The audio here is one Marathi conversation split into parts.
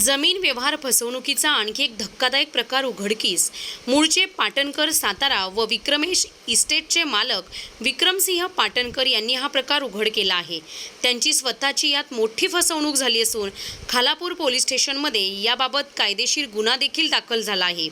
जमीन व्यवहार फसवणुकीचा आणखी एक धक्कादायक प्रकार उघडकीस. मूळचे पाटणकर सातारा व विक्रमेश इस्टेटचे मालक विक्रमसिंह पाटणकर यांनी हा प्रकार उघड केला आहे. त्यांची स्वतःची यात मोठी फसवणूक झाली असून खालापूर पोलीस स्टेशनमध्ये याबाबत कायदेशीर गुन्हा देखील दाखल झाला आहे.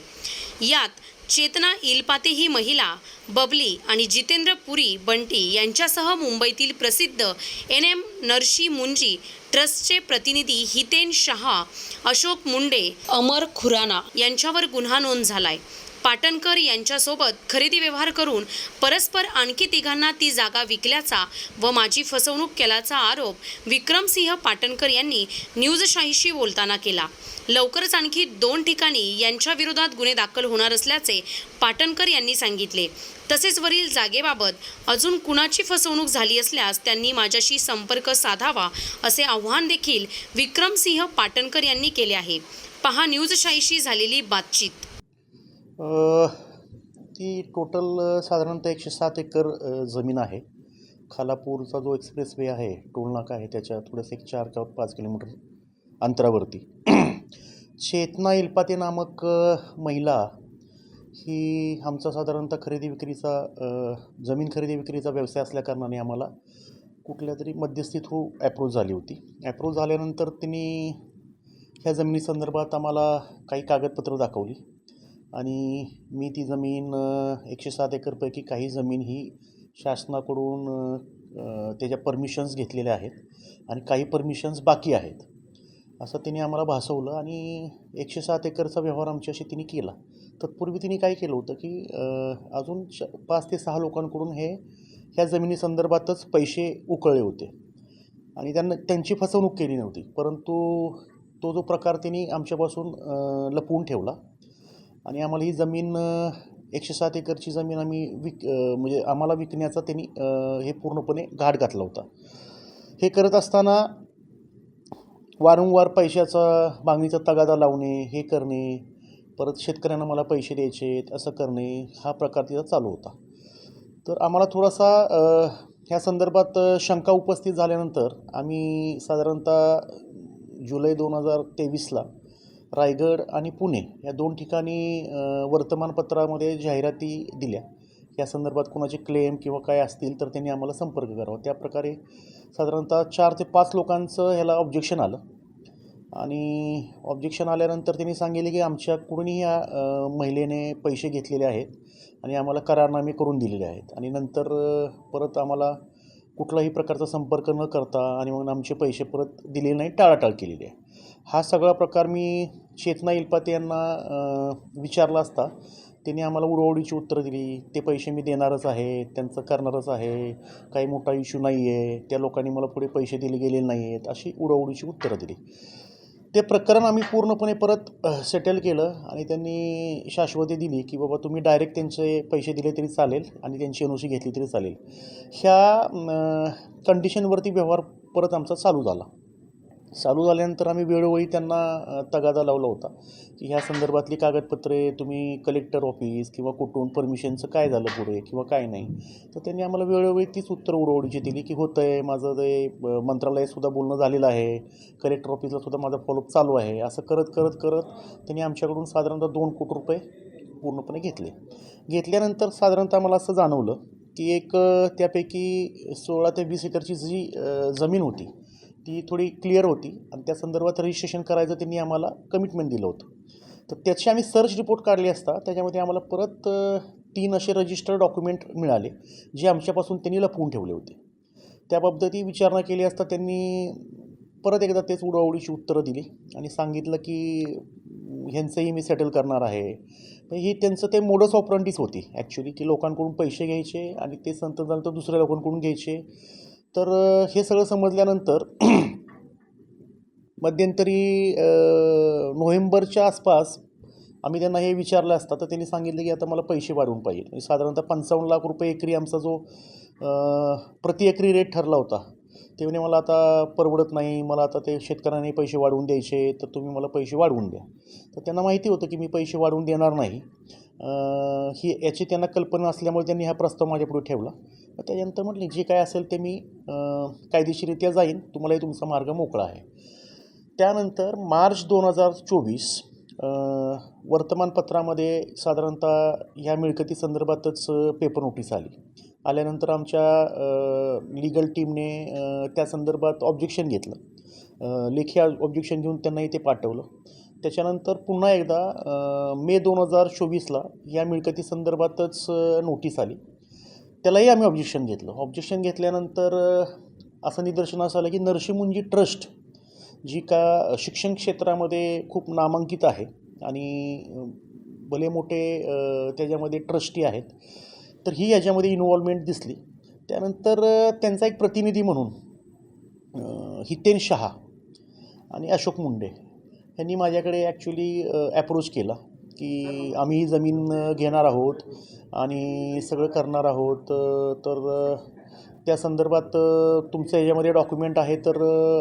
यात चेतना इलपाते ही महिला बबली आणि जितेंद्र पुरी बंटी यांच्यासह मुंबईतील प्रसिद्ध एन एम नरशी मुंजी ट्रस्टचे प्रतिनिधी हितेन शहा अशोक मुंडे अमर खुराना यांच्यावर गुन्हा नोंद झालाय. पाटणकर यांच्यासोबत खरेदी व्यवहार करून परस्पर आणखी तिघांना ती जागा विकल्याचा व माझी फसवणूक केल्याचा आरोप विक्रमसिंह पाटणकर यांनी न्यूजशाहीशी बोलताना केला. लवकरच आणखी दोन ठिकाणी यांच्याविरोधात गुन्हे दाखल होणार असल्याचे पाटणकर यांनी सांगितले. तसेच वरील जागेबाबत अजून कुणाची फसवणूक झाली असल्यास त्यांनी माझ्याशी संपर्क साधावा असे आव्हान देखील विक्रमसिंह पाटणकर यांनी केले आहे. पहा न्यूजशाहीशी झालेली बातचीत. ती टोटल साधारणतः एकशे सात एकर जमीन आहे. खालापूरचा जो एक्सप्रेस वे आहे टोलनाका आहे त्याच्या थोडंसं एक चार का पाच किलोमीटर अंतरावरती. चेतना इल्पाते नामक महिला ही आमचा साधारणतः खरेदी विक्रीचा जमीन खरेदी विक्रीचा व्यवसाय असल्याकारणाने आम्हाला कुठल्या तरी मध्यस्थी थ्रू ॲप्रोच झाली होती. ॲप्रोच झाल्यानंतर तिने ह्या जमिनीसंदर्भात आम्हाला काही कागदपत्रं दाखवली. आणि मी ती जमीन एकशे सात एकरपैकी काही जमीन ही शासनाकडून त्याच्या परमिशन्स घेतलेल्या आहेत आणि काही परमिशन्स बाकी आहेत. असं तिने आम्हाला भासवलं आणि एकशे सात एकरचा व्यवहार आमच्याशी तिने केला. तत्पूर्वी तिने काय केलं होतं की अजून श पाच ते सहा लोकांकडून हे ह्या जमिनीसंदर्भातच पैसे उकळले होते. आणि त्यांना त्यांची फसवणूक केली नव्हती. परंतु तो जो प्रकार त्यांनी आमच्यापासून लपवून ठेवला आणि आम्हाला ही जमीन एकशे सात एकरची जमीन आम्ही विक म्हणजे आम्हाला विकण्याचा त्यांनी हे पूर्णपणे घाट घातला होता. हे करत असताना वारंवार पैशाचा मागणीचा तगादा लावणे हे करणे परत शेतकऱ्यांना मला पैसे द्यायचे असं करणे हा प्रकार तिचा चालू होता. तर आम्हाला थोडासा ह्या संदर्भात शंका उपस्थित झाल्यानंतर आम्ही साधारणतः जुलै दोन हजार तेवीसला रायगड आणि पुणे या दोन ठिकाणी वर्तमानपत्रामध्ये जाहिराती दिल्या. या संदर्भात कोणाचे क्लेम किंवा काय असतील तर त्यांनी आम्हाला संपर्क करावा. त्या प्रकारे साधारणतः चार ते पाच लोकांचं ह्याला ऑब्जेक्शन आलं. आणि ऑब्जेक्शन आल्यानंतर त्यांनी सांगितले की आमच्याकडूनही या महिलेने पैसे घेतलेले आहेत आणि आम्हाला करारनामे करून दिलेले आहेत. आणि नंतर परत आम्हाला कुठलाही प्रकारचा संपर्क न करता आणि मग आमचे पैसे परत दिलेले नाही टाळाटाळ केलेली आहे. हा सगळा प्रकार मी चेतना इलपाते यांना विचारला असता. त्यांनी आम्हाला उडवडीची उत्तरं दिली. ते पैसे मी देणारच आहे त्यांचं करणारच आहे काही मोठा इश्यू नाही आहे त्या लोकांनी मला पुढे पैसे दिले गेलेले नाही आहेत अशी उडवडीची उत्तरं दिली. ते प्रकरण आम्ही पूर्णपणे परत सेटल केलं आणि त्यांनी शाश्वती दिली की बाबा तुम्ही डायरेक्ट त्यांचे पैसे दिले तरी चालेल आणि त्यांची एनओसी घेतली तरी चालेल. ह्या कंडिशनवरती व्यवहार परत आमचा चालू झाला. चालू झाल्यानंतर आम्ही वेळोवेळी त्यांना तगादा लावला होता. की ह्या संदर्भातली कागदपत्रे तुम्ही कलेक्टर ऑफिस किंवा कुठून परमिशनचं काय झालं पुढे किंवा काय नाही? तर त्यांनी आम्हाला वेळोवेळी तीच उत्तर उडवडीची दिली की होतं आहे माझं ते मंत्रालयसुद्धा मंत्रालयातसुद्धा बोलणं झालेलं आहे. कलेक्टर ऑफिसला सुद्धा माझा फॉलोअप चालू आहे. असं करत करत करत त्यांनी आमच्याकडून साधारणतः दोन कोटी रुपये पूर्णपणे घेतले. घेतल्यानंतर साधारणतः मला असं जाणवलं की एक त्यापैकी सोळा ते वीस एकरची जी जमीन होती ती थोडी क्लिअर होती आणि त्या संदर्भात रजिस्ट्रेशन करायचं त्यांनी आम्हाला कमिटमेंट दिलं होतं. तर त्याची आम्ही सर्च रिपोर्ट काढली असता त्याच्यामध्ये आम्हाला परत तीन असे रजिस्टर डॉक्युमेंट मिळाले जे आमच्यापासून त्यांनी लपवून ठेवले होते. त्याबाबतही विचारणा केली असता त्यांनी परत एकदा तेच उडवडीची उत्तरं दिली आणि सांगितलं की ह्यांचंही मी सेटल करणार आहे. तर ही त्यांचं ते मोडस ऑपरंटीच होती ॲक्च्युली की लोकांकडून पैसे घ्यायचे आणि ते संत झालं तर दुसऱ्या लोकांकडून घ्यायचे. तर हे सगळं समजल्यानंतर मध्यंतरी नोव्हेंबरच्या आसपास आम्ही त्यांना हे विचारलं असता तर त्यांनी सांगितलं की आता मला पैसे वाढवून पाहिजे. म्हणजे साधारणतः पंचावन्न लाख रुपये एकरी आमचा जो प्रति एकरी रेट ठरला होता ते म्हणे मला आता परवडत नाही मला आता ते शेतकऱ्यांनी पैसे वाढवून द्यायचे तर तुम्ही मला पैसे वाढवून द्या. तर त्यांना माहिती होतं की मी पैसे वाढवून देणार नाही. ही याची त्यांना कल्पना असल्यामुळे त्यांनी हा प्रस्ताव माझ्यापुढे ठेवला. त्याच्यानंतर म्हटले जे काय असेल ते मी कायदेशीररित्या जाईन. तुम्हालाही तुमचा मार्ग मोकळा आहे. त्यानंतर मार्च दोन हजार चोवीस वर्तमानपत्रामध्ये साधारणतः ह्या मिळकती संदर्भातच पेपर नोटीस आली. आल्यानंतर आमच्या लिगल टीमने त्या संदर्भात ऑब्जेक्शन घेतलं. लेखी ऑब्जेक्शन घेऊन त्यांनाही ते पाठवलं. त्याच्यानंतर पुन्हा एकदा मे दोन हजार चोवीसला या मिळकती संदर्भातच नोटीस आली. त्यालाही आम्ही ऑब्जेक्शन घेतलं. ऑब्जेक्शन घेतल्यानंतर अ, असं निदर्शनास आलं की नरसिंहमुंजी ट्रस्ट जी का शिक्षण क्षेत्रामध्ये खूप नामांकित आहे आणि भले मोठे त्याच्यामध्ये ट्रस्टी आहेत तर ही याच्यामध्ये इन्व्हॉल्वमेंट दिसली. त्यानंतर त्यांचा एक प्रतिनिधी म्हणून हितेन शहा आणि अशोक मुंडे यांनी माझ्याकडे ॲक्च्युली ॲप्रोच केला. की आम्ही ही जमीन घेणार आहोत आणि सगळं करणार आहोत तर त्या संदर्भात तुमचं याच्यामध्ये डॉक्युमेंट आहे तर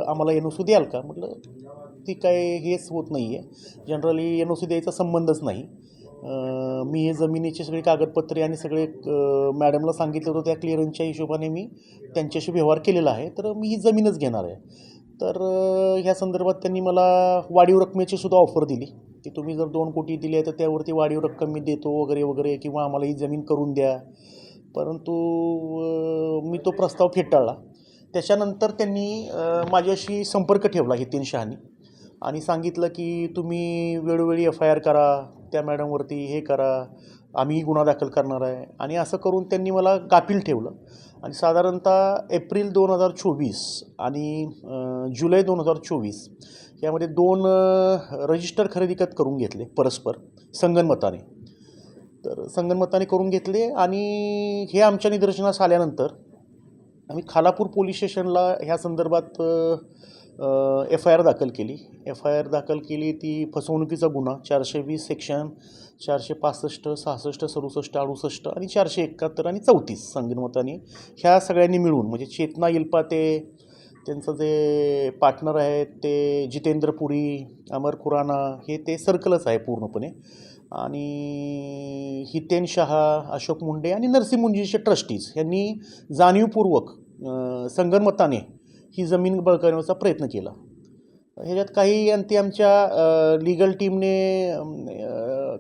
आम्हाला एन ओ सी द्याल का? म्हटलं ती काय हेच होत नाही आहे जनरली एन ओ सी द्यायचा संबंधच नाही. मी हे जमिनीची सगळी कागदपत्रे आणि सगळे मॅडमला सांगितलं होतं त्या क्लिअरन्सच्या हिशोबाने मी त्यांच्याशी व्यवहार केलेला आहे तर मी ही जमीनच घेणार आहे. तर ह्या संदर्भात त्यांनी मला वाढीव रकमेची सुद्धा ऑफर दिली. की तुम्ही जर दोन कोटी दिले तर त्यावरती वाढीव रक्कम मी देतो वगैरे वगैरे किंवा आम्हाला ही जमीन करून द्या. परंतु मी तो प्रस्ताव फेटाळला. त्याच्यानंतर त्यांनी माझ्याशी संपर्क ठेवला हितीन शहानी आणि सांगितलं की तुम्ही वेळोवेळी एफ आय आर करा त्या मॅडमवरती हे करा आम्ही गुन्हा दाखल करणार आहे. आणि असं करून त्यांनी मला गाफील ठेवलं. आणि साधारणतः एप्रिल दोन हजार चोवीस आणि जुलै दोन हजार चोवीस यामध्ये दोन रजिस्टर खरेदी खत करून घेतले परस्पर संगनमताने. तर संगनमताने करून घेतले आणि हे आमच्या निदर्शनास आल्यानंतर आम्ही खालापूर पोलीस स्टेशनला ह्या संदर्भात एफ आय आर दाखल केली. एफ आय आर दाखल केली ती फसवणुकीचा गुन्हा चारशे वीस सेक्शन चारशे पासष्ट सहासष्ट सदुसष्ट अडुसष्ट आणि चारशे एकाहत्तर आणि चौतीस संगनमताने ह्या सगळ्यांनी मिळून म्हणजे चेतना इल्पाते त्यांचं जे पार्टनर आहेत ते जितेंद्र पुरी अमर खुराना हे ते सर्कलच आहे पूर्णपणे. आणि हितेन शहा अशोक मुंडे आणि नरसिंह मुंजीचे ट्रस्टीज यांनी जाणीवपूर्वक संगनमताने ही जमीन बळकावण्याचा प्रयत्न केला. ह्याच्यात काही अंती आमच्या लिगल टीमने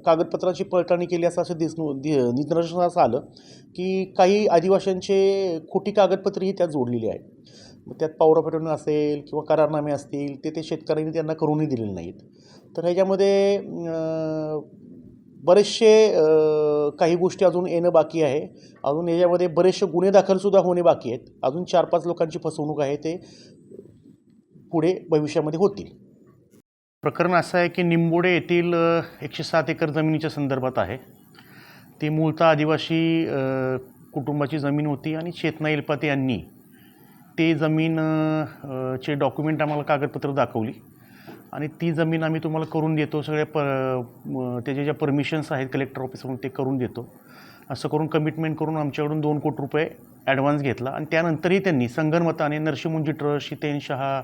कागदपत्रांची पडताळणी केली असं असं दिसणू दि निदर्शनास आलं की काही आदिवाशांचे खोटी कागदपत्रेही त्यात जोडलेली आहेत. मग त्यात पावरा पेटवणं असेल किंवा करारनामे असतील ते ते शेतकऱ्यांनी त्यांना करूनही दिलेले नाहीत. तर ह्याच्यामध्ये बरेचसे काही गोष्टी अजून येणं बाकी आहे. अजून याच्यामध्ये बरेचसे गुन्हे दाखलसुद्धा होणे बाकी आहेत. अजून चार पाच लोकांची फसवणूक आहे ते पुढे भविष्यामध्ये होतील. प्रकरण असं आहे की निंबोडे येथील एकशे सात एकर जमिनीच्या संदर्भात आहे. ती मूळतः आदिवासी कुटुंबाची जमीन होती आणि चेतना इलपाते यांनी ते जमीन चे डॉक्युमेंट आम्हाला कागदपत्र दाखवली. आणि ती जमीन आम्ही तुम्हाला करून देतो. सगळ्या प त्याच्या ज्या परमिशन्स आहेत कलेक्टर ऑफिसमधून ते करून देतो. असं करून कमिटमेंट करून आमच्याकडून दोन कोटी रुपये ॲडव्हान्स घेतला. आणि त्यानंतरही त्यांनी संगनमताने नरसिंहमुंजी ट्रस्ट हितेन शहा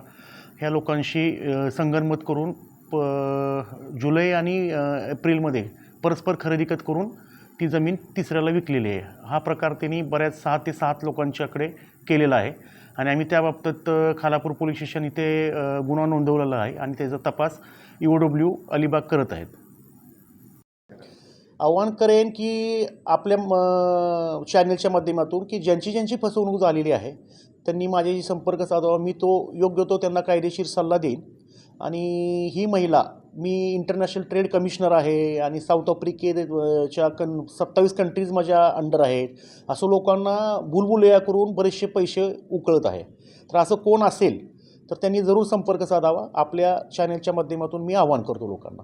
ह्या लोकांशी संगनमत करून प जुलै आणि एप्रिलमध्ये परस्पर खरेदीकत करून ती जमीन तिसऱ्याला विकलेली आहे. हा प्रकार त्यांनी बऱ्याच सहा ते सात लोकांच्याकडे केलेला आहे. आणि आम्ही त्याबाबतीत खालापूर पोलीस स्टेशन इथे गुन्हा नोंदवलेला आहे आणि त्याचा तपास ओ डब्ल्यू अलिबाग करत आहेत. आव्हान करेन की आपल्या म चॅनलच्या माध्यमातून की ज्यांची ज्यांची फसवणूक झालेली आहे त्यांनी माझ्याशी संपर्क साधावा. मी तो योग्य तो त्यांना कायदेशीर सल्ला देईन. आणि ही महिला मी इंटरनॅशनल ट्रेड कमिशनर आहे आणि साऊथ आफ्रिकेच्या कन सत्तावीस कंट्रीज माझ्या अंडर आहेत. असं लोकांना बुलबुलया करून बरेचसे पैसे उकळत आहे. तर असं कोण असेल तर त्यांनी जरूर संपर्क साधावा. आपल्या चॅनलच्या माध्यमातून मी आवाहन करतो लोकांना.